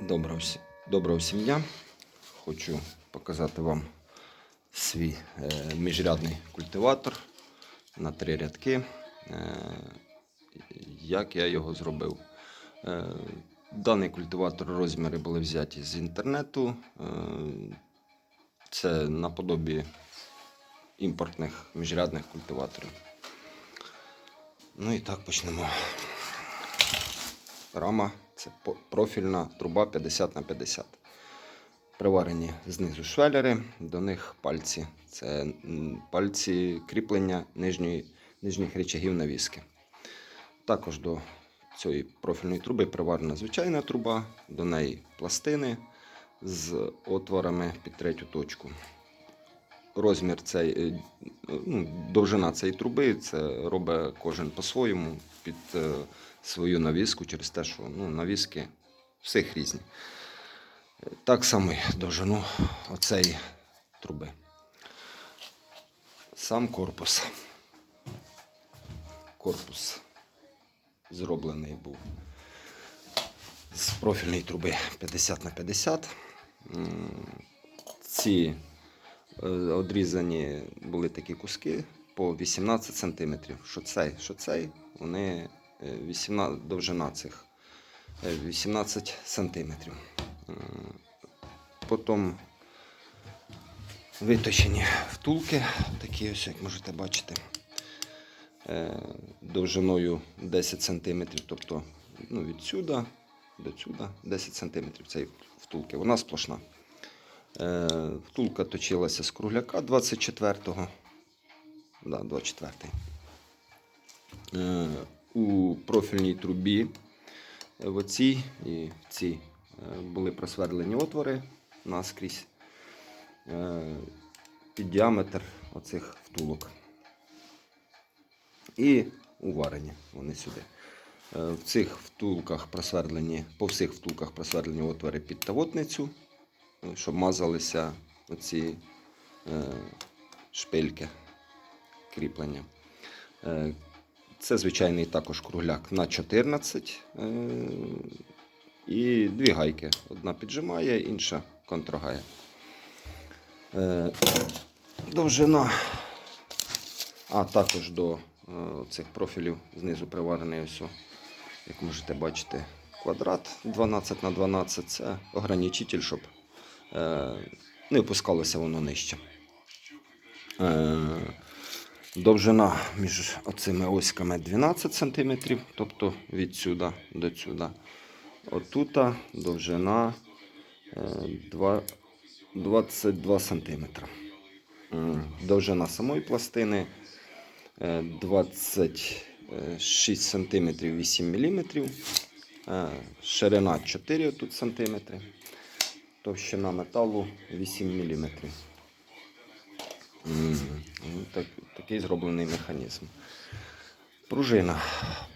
Доброго, всі- доброго всім дня. Хочу показати вам свій е, міжрядний культиватор на три рядки. Е, як я його зробив. Е, даний культиватор розміри були взяті з інтернету. Це наподобі імпортних міжрядних культиваторів. Ну і так почнемо. Рама це профільна труба 50 на 50. Приварені знизу швелери, до них пальці. Це пальці кріплення нижньої, нижніх речагів навіски. Також до цієї профільної труби приварена звичайна труба, до неї пластини з отворами під третю точку. Розмір цей, е, ну, довжина цієї труби це робить кожен по-своєму під е, свою навіску через те, що ну, навіски всіх різні. Так само довжину оцеї труби. Сам корпус. Корпус зроблений був з профільної труби 50 на 50. Ці одрізані були такі куски по 18 см. Що цей, що цей, вони е, 18, довжина цих е, 18 см. Потім виточені втулки, такі ось, як можете бачити, е, довжиною 10 см, тобто ну, від сюди до сюди 10 см цієї втулки. Вона сплошна. Е, Втулка точилася з кругляка 24-го. Да, 24-й. Е, У профільній трубі е, в оцій і в цій були просверлені отвори наскрізь під діаметр оцих втулок. І уварені вони сюди. В цих втулках просверлені, по всіх втулках просверлені отвори під тавотницю, щоб мазалися оці е, шпильки кріплення. Е, Це звичайний також кругляк на 14 е, і дві гайки. Одна піджимає, інша контрагає. Довжина, а також до цих профілів знизу приварений ось, як можете бачити, квадрат 12 на 12 це ограничитель, щоб не опускалося воно нижче. Е, Довжина між оцими оськами 12 см, тобто від сюди до сюди. Отута довжина е, 22 см. Довжина самої пластини е, 26 см 8 мм. Ширина 4 тут см. Товщина металу 8 мм. Ну, Так, такий зроблений механізм. Пружина.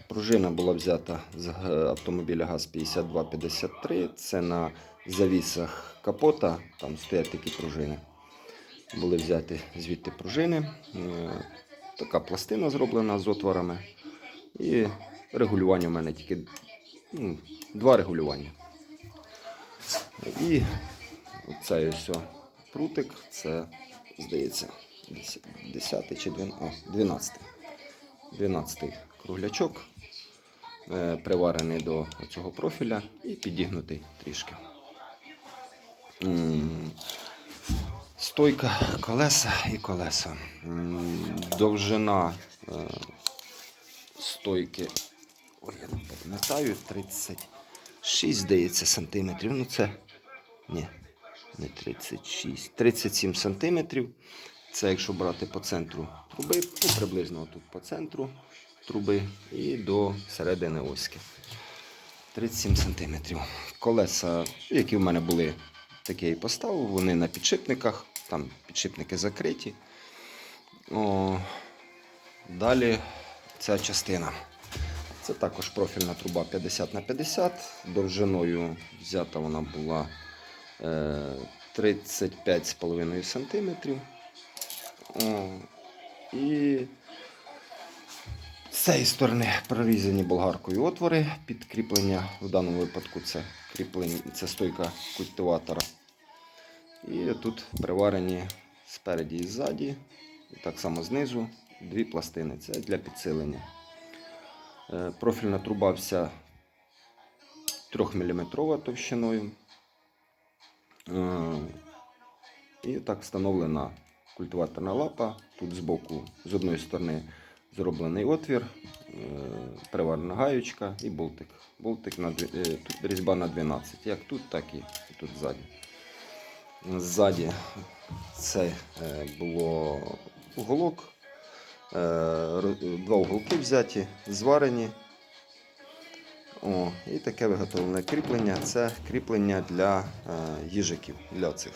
Пружина була взята з автомобіля ГАЗ-5253. Це на завісах капота, там стоять такі пружини. Були взяті звідти пружини. Е, Така пластина зроблена з отворами. І регулювання в мене тільки ну, два регулювання. І цей ось прутик, це, здається, 10 чи 12. 12 круглячок, е, приварений до цього профіля і підігнутий трішки. Стойка, колеса і колеса. Довжина е, стойки, ой, я не пам'ятаю, 36, здається, сантиметрів. Ну це ні, не 36, 37 сантиметрів. Це якщо брати по центру труби, ну, приблизно тут по центру труби і до середини оськи. 37 сантиметрів. Колеса, які в мене були, такі і поставив, вони на підшипниках, там підшипники закриті. О, далі ця частина. Це також профільна труба 50 на 50. Довжиною взята вона була е, 35,5 см. І З цієї сторони прорізані болгаркою отвори під кріплення. В даному випадку це кріплення, це стойка культиватора. І тут приварені спереді і ззаді, і так само знизу дві пластини. Це для підсилення. Е, Профільна труба вся 3-мм товщиною. Е, І так встановлена культиваторна лапа. Тут збоку з одної сторони зроблений отвір, е, приварена гаючка і болтик. Болтик на тут різьба на 12, як тут, так і тут ззаді. Ззаді це було уголок, два уголки взяті, зварені. О, і таке виготовлене кріплення. Це кріплення для е, їжиків. Для цих.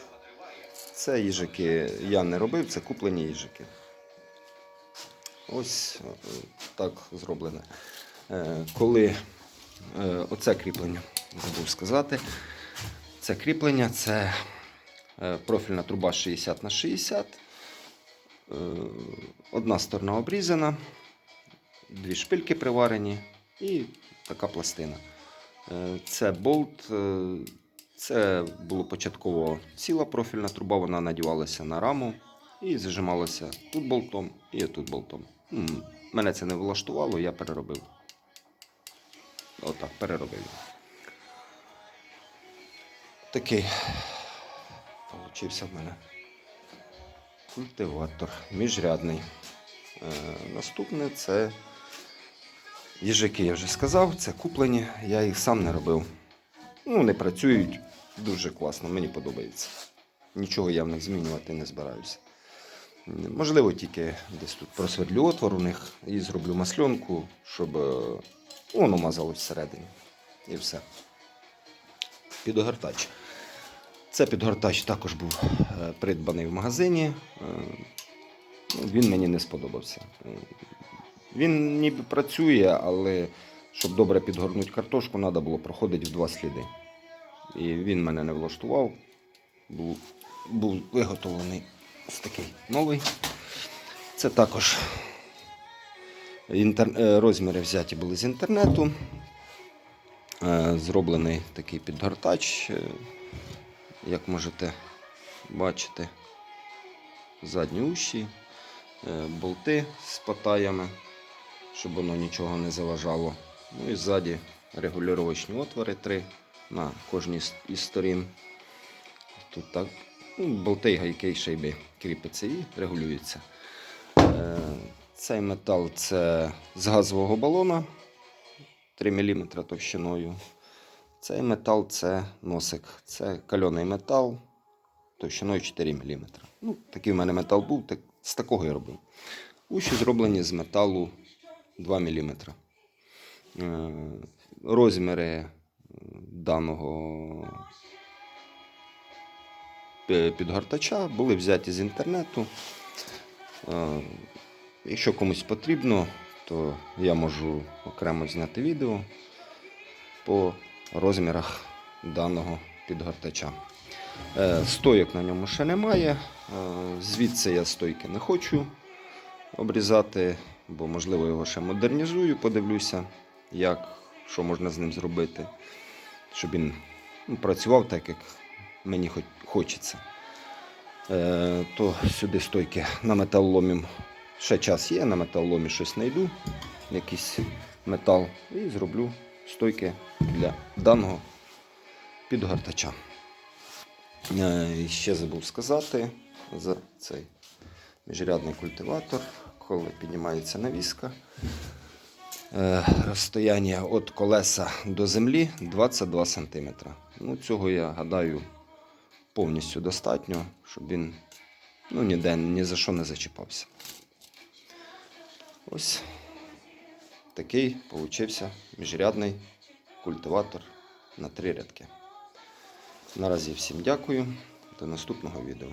Це їжики я не робив, це куплені їжики. Ось е, так зроблене. Е, Коли е, оце кріплення, забув сказати, це кріплення це е, профільна труба 60 на 60. Е, Одна сторона обрізана, дві шпильки приварені і така пластина. Е, Це болт. е, Це було початково ціла профільна труба, вона надівалася на раму і зажималася тут болтом і тут болтом. Мене це не влаштувало, я переробив. Отак, переробив. Такий получився в мене культиватор міжрядний. Е, наступне це їжаки, я вже сказав, це куплені, я їх сам не робив. Ну, вони працюють дуже класно, мені подобається. Нічого я в них змінювати не збираюся. Можливо, тільки десь тут просвердлю отвор у них і зроблю масльонку, щоб е, воно мазалось всередині. І все. Підогортач. Це підгортач також був е, придбаний в магазині. Е, ну, Він мені не сподобався. Е, Він ніби працює, але щоб добре підгорнути картошку, треба було проходити в два сліди. І він мене не влаштував. Був, був виготовлений такий новий. Це також інтер... розміри взяті були з інтернету. Зроблений такий підгортач, як можете бачити, задні уші, е, болти з патаями, щоб воно нічого не заважало. Ну і ззаді регулювачні отвори три на кожній із сторін. Тут так ну, болти, гайки шайби кріпиться і регулюється. Е, Цей метал це з газового балона 3 мм товщиною. Цей метал це носик. Це кальоний метал товщиною 4 мм. Ну, такий в мене метал був, так, з такого я робив. Уші зроблені з металу 2 мм. Е, Розміри даного підгортача були взяті з інтернету. Е, Якщо комусь потрібно, то я можу окремо зняти відео по розмірах даного підгортача. Е, Стойок на ньому ще немає. Е, Звідси я стойки не хочу обрізати, бо можливо його ще модернізую, подивлюся, як, що можна з ним зробити, щоб він ну, працював так, як мені хочеться. Е, то сюди стойки на металоломі. Ще час є, на металоломі щось знайду, якийсь метал, і зроблю стойки для даного підгортача. Е, ще забув сказати за цей міжрядний культиватор, коли піднімається навіска. Е, розстояння від колеса до землі 22 см. Ну, цього я гадаю повністю достатньо, щоб він ну, ніде ні за що не зачіпався. Ось такий получився міжрядний культиватор на три рядки. Наразі всім дякую. До наступного відео.